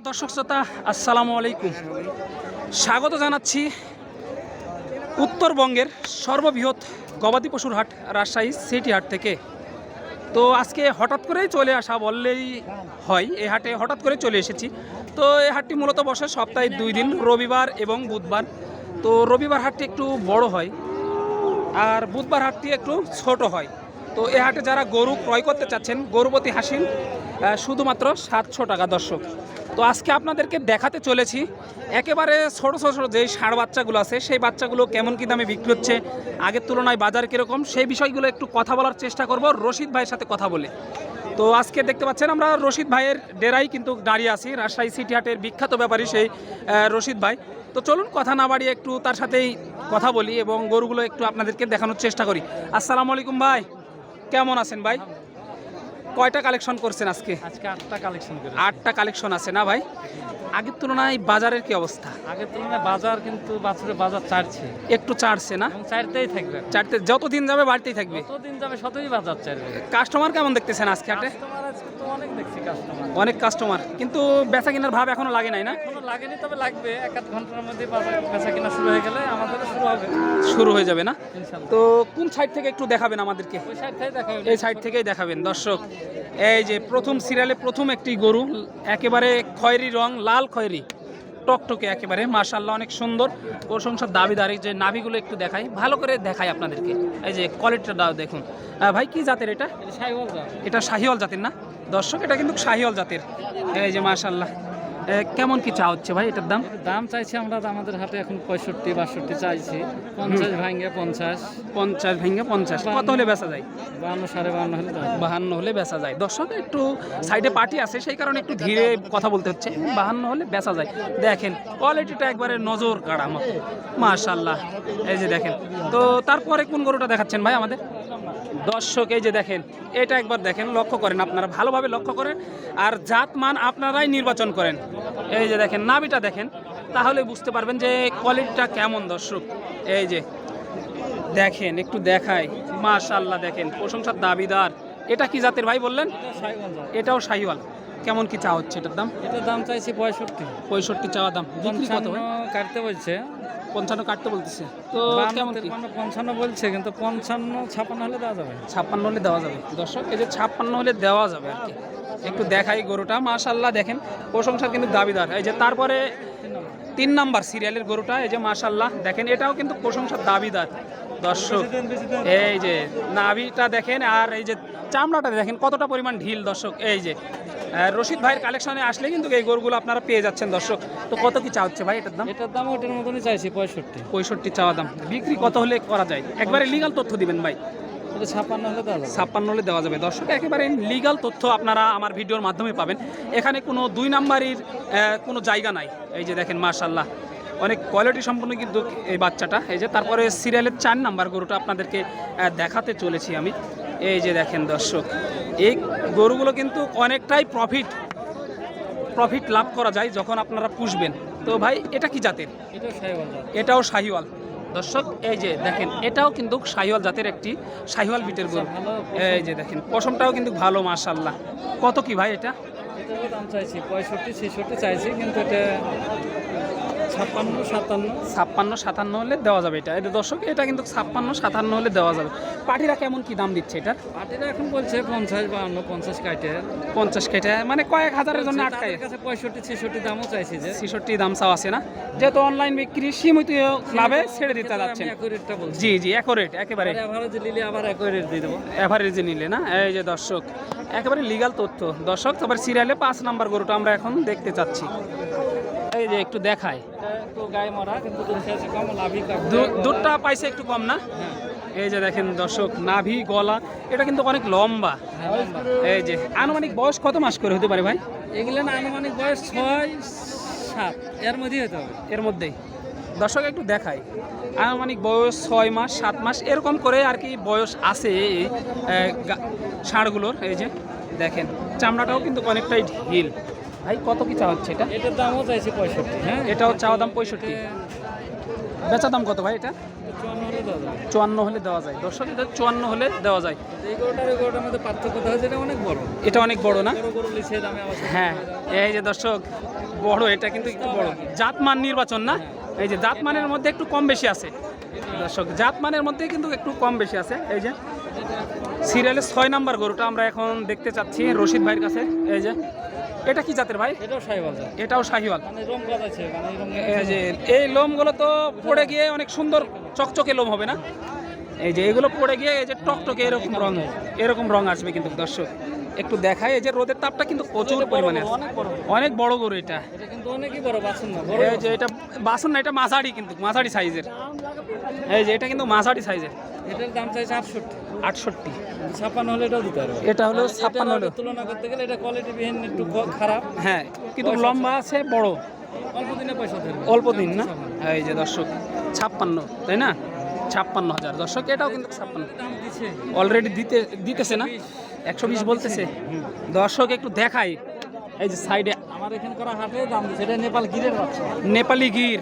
প্রিয় দর্শক শ্রোতা আসসালামু আলাইকুম। স্বাগত জানাচ্ছি উত্তরবঙ্গের সর্ববৃহৎ গবাদি পশুর হাট রাজশাহী সিটি হাট থেকে। তো আজকে হঠাৎ করেই চলে আসা বললেই হয় এই হাটে হঠাৎ করে চলে এসেছি। তো এই হাটটি মূলত বসে সপ্তাহে দুই দিন রবিবার এবং বুধবার। তো রবিবার হাটটি একটু বড় হয় আর বুধবার হাটটি একটু ছোট হয়। তো এ হাটে যারা গরু ক্রয় করতে চাচ্ছেন গরুপতি আহ, শুধুমাত্র সাতশো টাকা দর্শক। তো আজকে আপনাদেরকে দেখাতে চলেছি। একেবারে ছোট ছোট যেই ষাঁড় বাচ্চাগুলো আছে, সেই বাচ্চাগুলো কেমন কী দামে বিক্রি হচ্ছে, আগের তুলনায় বাজার কীরকম, সেই বিষয়গুলো একটু কথা বলার চেষ্টা করব, রশিদ ভাইয়ের সাথে কথা বলে। তো আজকে দেখতে পাচ্ছেন আমরা রশিদ ভাইয়ের ডেরাই কিন্তু দাঁড়িয়ে আছি, রাজশাহী সিটি হাটের বিখ্যাত ব্যাপারী সেই রশিদ ভাই। তো চলুন কথা না বাড়িয়ে একটু তার সাথেই কথা বলি এবং গরুগুলো একটু আপনাদেরকে দেখানোর চেষ্টা করি। আসসালামু আলাইকুম ভাই, কেমন আছেন ভাই? কয়টা কালেকশন করছেন আজকে? আজকে আটটা কালেকশন করে আটটা কালেকশন আছে না ভাই? আগের তুলনায় বাজারের কি অবস্থা? আগের তুলনায় বাজার কিন্তু বাছুরের বাজার চাড়ছে একটু চাড়ছে না? চাড়তেই থাকবে। চারতে যতদিন যাবে বাড়তেই থাকবে। যতদিন যাবে শতই বাজার চাড়বে কাস্টমার কেমন দেখতেছেন আজকে হাটে? তো অনেক দেখছি কাস্টমার অনেক কাস্টমার কিন্তু বেচা কেনার ভাব এখনও লাগে নাই না? এখনও লাগেনি তবে লাগবে। এক আধ ঘণ্টার মধ্যে বেচা কিনা শুরু হয়ে গেলে আমাদেরও শুরু হবে। শুরু হয়ে যাবে না? তো কোন সাইড থেকে একটু দেখাবেন আমাদেরকে? ওই সাইড থেকে দেখা এই সাইড থেকেই দেখাবেন দর্শক। এই যে প্রথম সিরিয়ালে প্রথম একটি গরু একেবারে খয়েরি রং লাল খয়েরি টকটকে একেবারে মাশাল্লাহ অনেক সুন্দর। প্রশংসার দাবিদারি যে নাভিগুলো একটু দেখাই ভালো করে দেখাই আপনাদেরকে। এই যে কোয়ালিটিটা দেখুন। ভাই কি জাতের এটা? এটা শাহিওয়াল জাতের না? দর্শক এটা কিন্তু শাহিওয়াল জাতের। এই যে মাশাল্লাহ এ, কেমন কি চা হচ্ছে ভাই এটার দাম? দাম চাইছি আমরা আমাদের হাতে এখন পঁয়ষট্টি বাষট্টি চাইছি। পঞ্চাশ ভাঙ্গে পঞ্চাশ। পঞ্চাশ ভেঙে পঞ্চাশ। কত হলে বেচা যায়? বান্ন সাড়ে বাহান্ন হলে বাহান্ন হলে বেচা যায়। দর্শক একটু সাইডে পার্টি আছে সেই কারণে একটু ধীরে কথা বলতে হচ্ছে। বাহান্ন হলে বেচা যায়। দেখেন কোয়ালিটিটা একবারে নজর কাড়া মতো মাশাল্লাহ এই যে দেখেন। তো তারপরে কোন গরুটা দেখাচ্ছেন ভাই আমাদের? দর্শক, এই যে দেখেন, এটা একবার দেখেন, লক্ষ্য করেন, আপনারা ভালোভাবে লক্ষ্য করেন। আর জাত মান আপনারাই নির্বাচন করেন। এই যে দেখেন নাবিটা দেখেন, তাহলে বুঝতে পারবেন যে কোয়ালিটিটা কেমন দর্শক। এই যে দেখেন, একটু দেখাই। মাশাল্লাহ দেখেন, প্রশংসার দাবিদার। এটা কি জাতের ভাই বললেন? এটাও শাহিওয়াল। কেমন কি চা হচ্ছে এটার দাম? এটার দাম চাইছি পঁয়ষট্টি। পঁয়ষট্টি চাওয়া দাম। বিক্রি কত কাটতে বলছে। পঞ্চান্ন কাটতে বলতেছে। তো কেমন কি? পঞ্চান্ন বলছে কিন্তু পঞ্চান্ন ছাপান্ন হলে দেওয়া যাবে। ছাপ্পান্ন হলে দেওয়া যাবে। দর্শক এই যে ছাপ্পান্ন হলে দেওয়া যাবে আর কি। একটু দেখাই গরুটা। মাশাল্লাহ দেখেন প্রশংসার কিন্তু দাবিদার। এই যে তারপরে তিন নাম্বার। সিরিয়ালের গরুটা এই যে মাশাল্লাহ দেখেন এটাও কিন্তু প্রশংসার দাবিদার। দর্শক এই যে নাভিটা দেখেন আর এই যে চামড়াটা দেখেন কতটা পরিমাণ ঢিল দর্শক এই যে। রশিদ ভাইয়ের কালেকশনে আসলে কিন্তু এই গরুগুলো আপনারা পেয়ে যাচ্ছেন দর্শক। তো কত কি চা হচ্ছে ভাই এটার দাম? এটার দাম ওটার মতনই চাইছি পঁয়ষট্টি। পঁয়ষট্টি চাওয়া দাম। বিক্রি কত হলে করা যায়? একবারে লিগাল তথ্য দিবেন ভাই। এটা ছাপান্ন হলে দেওয়া যাবে। ছাপ্পান্ন হলে দেওয়া যাবে। দর্শক একেবারে লিগাল তথ্য আপনারা আমার ভিডিওর মাধ্যমে পাবেন। এখানে কোনো দুই নাম্বারের কোনো জায়গা নাই। এই যে দেখেন মাশাল্লাহ অনেক কোয়ালিটি সম্পন্ন কিন্তু এই বাচ্চাটা। এই যে তারপরে সিরিয়ালের চার নাম্বার গরুটা আপনাদেরকে দেখাতে চলেছি আমি। এই যে দেখেন দর্শক এই গরুগুলো কিন্তু অনেকটাই প্রফিট প্রফিট লাভ করা যায় যখন আপনারা পুষবেন। তো ভাই এটা কি জাতের? এটাও শাহিওয়াল। দর্শক এই যে দেখেন এটাও কিন্তু শাহিওয়াল জাতের একটি শাহিওয়াল বিটের গরু। এই যে দেখেন পশমটাও কিন্তু ভালো মাশাল্লাহ কত কি ভাই এটা? দাম চাইছি পঁয়ষট্টি ছেষট্টি চাইছি কিন্তু এটা ছাপ্পান্ন সাতান্ন। ছাপ্পান্ন সাতান্ন হলে দেওয়া যাবে এটা। এটা দর্শক এটা কিন্তু ছাপ্পান্ন সাতান্ন হলে দেওয়া যাবে। পাটিরা কেমন কি দাম দিচ্ছে এটা? পাটিরা এখন বলছে পঞ্চাশ বাহান্ন পঞ্চাশ কাটে পঞ্চাশ কেটে মানে কয়েক হাজারের জন্য আটকায়। কাছে পঁয়ষট্টি ছেষট্টি দামও চাইছে যে। ছেষট্টি দাম চাও আছে না? যেহেতু অনলাইন বিক্রি সীমিত লাভে ছেড়ে দিতে যাচ্ছেন। বলছি। জি জি একরেট একেবারে। অ্যাভারেজ নিলে আবার একই রেট দিয়ে দেবো। অ্যাভারেজে নিলে না? এই যে দর্শক একেবারে লিগাল তথ্য। দর্শক তারপর সিরিয়ালে পাঁচ নাম্বার গরুটা আমরা এখন দেখতে চাচ্ছি। এই যে একটু দেখায়। একটু গায়ে মরা কিন্তু দুধটা পাইছে একটু কম না? এই যে দেখেন দর্শক নাভি গলা এটা কিন্তু অনেক লম্বা। এই যে আনুমানিক বয়স কত মাস করে হতে পারে ভাই? এগুলো না আনুমানিক বয়স ছয় সাত এর মধ্যেই হতে হবে। এর মধ্যেই। দর্শক একটু দেখায় আনুমানিক বয়স ছয় মাস সাত মাস এরকম করে আর কি বয়স আছে এই ষাঁড়গুলোর এই যে দেখেন। চামড়াটাও কিন্তু অনেকটাই ঢিল। ভাই কত কি চা হচ্ছে এটা? এটার দামও চাইছি পঁয়ষট্টি হ্যাঁ? এটাও চাওয়া দাম পঁয়ষট্টি? বেচা দাম কত ভাই এটা? চুয়ান্ন হলে দেওয়া যায়। দর্শক এটা চুয়ান্ন হলে দেওয়া যায়। এটা অনেক বড়। এটা অনেক বড় না? হ্যাঁ। এই যে দর্শক বড় এটা কিন্তু একটু বড়। জাতমান নির্বাচন না? এই যে জাতমানের মধ্যে একটু কম বেশি আছে। দর্শক জাতমানের মধ্যে কিন্তু একটু কম বেশি আছে। এই যে সিরিয়ালের ছয় নাম্বার গরুটা আমরা এখন দেখতে চাচ্ছি রশিদ ভাইয়ের কাছে। এই যে এটা কি জাতের ভাই? এটাও শাহিওয়াল এটাও শাহিওয়াল। মানে মানে এই লোমগুলো তো পড়ে গিয়ে অনেক সুন্দর চকচকে লোম হবে না? এই যে এগুলো পড়ে গিয়ে এই যে টকটকে এরকম রং এরকম রং আসবে কিন্তু দর্শক। একটু দেখায় এই যে রোদের তাপটা কিন্তু প্রচুর পরিমাণে অনেক বড় গরু এটা। এই যে এটা বাসন না এটা মাঝারি কিন্তু মাঝারি সাইজের। এই যে এটা কিন্তু মাঝারি সাইজের। এটার দাম চাইছে আটষট্টি। আটষট্টি। ছাপ্পান্ন হলে এটাও দিতে পারবে এটা হলো ছাপ্পান্ন হলো। তুলনা করতে গেলে এটা কোয়ালিটি বিহীন একটু খারাপ। হ্যাঁ কিন্তু লম্বা আছে বড়। অল্প দিনে পয়সা অল্প দিন না? এই যে দর্শক ছাপ্পান্ন তাই না? ছাপ্পান্ন হাজার। দর্শক এটাও কিন্তু ছাপ্পান্ন। অলরেডি দিতে দিতেছে না? একশো বিশ বলতেছে। দর্শক একটু দেখাই। এই যে সাইডে আমার এখানে করা হাটে দাম এটা নেপাল গিরের নেপালি গির।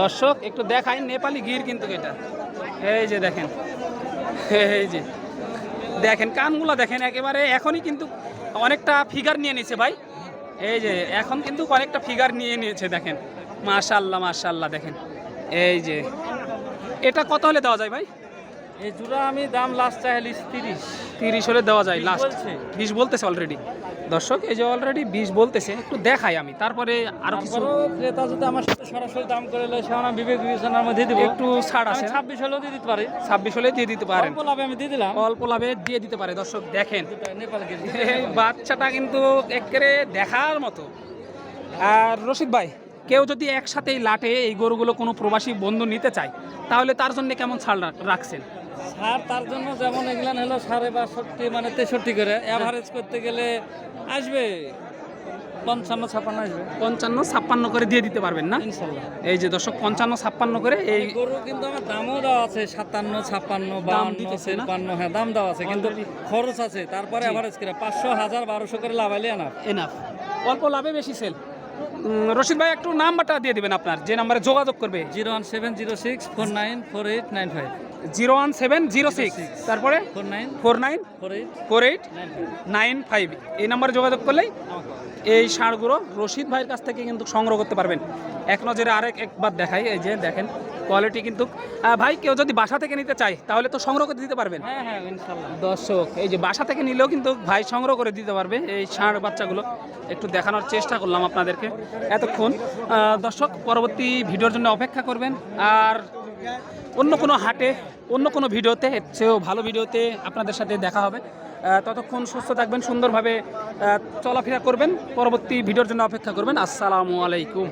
দর্শক একটু দেখাই নেপালি গির কিন্তু এটা। এই যে দেখেন এই যে। দেখেন কানগুলো দেখেন একেবারে এখনই কিন্তু অনেকটা ফিগার নিয়ে নিয়েছে ভাই। এই যে এখন কিন্তু অনেকটা ফিগার নিয়ে নিয়েছে দেখেন। মাশাল্লাহ মাশাল্লাহ দেখেন। এই যে এটা কত হলে দেওয়া যায় ভাই? এই জুড়া আমি দাম লাস্ট চাইলিস তিরিশ। তিরিশ হলে দেওয়া যায় লাস্ট। বিশ বলতেছে অলরেডি দর্শক এই যে অলরেডি বিশ বলতেছে একটু দেখাই আমি। তারপরে আরও কিছু ক্রেতা যদি আমার সাথে সরাসরি দাম করে লয় সে আমার বিবেক বিবেচনার মধ্যে দিব। একটু ছাড় আছে ছাব্বিশ হলেও দিয়ে দিতে পারি। ছাব্বিশ হলে দিয়ে দিতে পারেন। অল্প লাভে আমি দিয়ে দিলাম। অল্প লাভে দিয়ে দিতে পারে। দর্শক দেখেন। বাচ্চাটা কিন্তু একেবারে দেখার মতো। আর রশিদ ভাই কেউ যদি একসাথে লাটে এই গরুগুলো কোনো প্রবাসী বন্ধু নিতে চায় তাহলে তার জন্য কেমন ছাড় রাখছেন? সার তার জন্য যেমন এগুলান হলো সাড়ে বাষট্টি মানে তেষট্টি করে। অ্যাভারেজ করতে গেলে আসবে পঞ্চান্ন ছাপান্ন আসবে। পঞ্চান্ন ছাপ্পান্ন করে দিয়ে দিতে পারবেন না? এই যে দর্শক পঞ্চান্ন ছাপ্পান্ন করে এই গরু কিন্তু আমার দামও দেওয়া আছে সাতান্ন ছাপ্পান্ন বাউন্ন? তিপ্পান্ন হ্যাঁ দাম দেওয়া আছে কিন্তু খরচ আছে। তারপরে অ্যাভারেজ করে পাঁচশো হাজার বারোশো করে লাভাইলে না এনাফ। অল্প লাভে বেশি সেল রশিদ ভাই একটু নাম্বারটা দিয়ে দেবেন আপনার যে নাম্বারে যোগাযোগ করবে। Zero one seven zero six four nine four eight nine five. Zero one seven zero six তারপরে? Four nine. Four nine? Four eight? Four eight nine five. Nine five এই নাম্বারে যোগাযোগ করলেই এই ষাঁড়গুলো রশিদ ভাইয়ের কাছ থেকে কিন্তু সংগ্রহ করতে পারবেন। এক নজরে আরেক একবার দেখাই এই যে দেখেন কোয়ালিটি কিন্তু ভাই কেউ যদি বাসা থেকে নিতে চায় তাহলে তো সংগ্রহ করে দিতে পারবেন। হ্যাঁ হ্যাঁ দর্শক এই যে বাসা থেকে নিলেও কিন্তু ভাই সংগ্রহ করে দিতে পারবে। এই ষাঁড় বাচ্চাগুলো একটু দেখানোর চেষ্টা করলাম আপনাদেরকে এতক্ষণ। দর্শক পরবর্তী ভিডিওর জন্য অপেক্ষা করবেন। আর অন্য কোনো হাটে অন্য কোনো ভিডিওতে চেয়েও ভালো ভিডিওতে আপনাদের সাথে দেখা হবে। ততক্ষণ সুস্থ থাকবেন সুন্দরভাবে চলাফেরা করবেন। পরবর্তী ভিডিওর জন্য অপেক্ষা করবেন। আসসালামু আলাইকুম।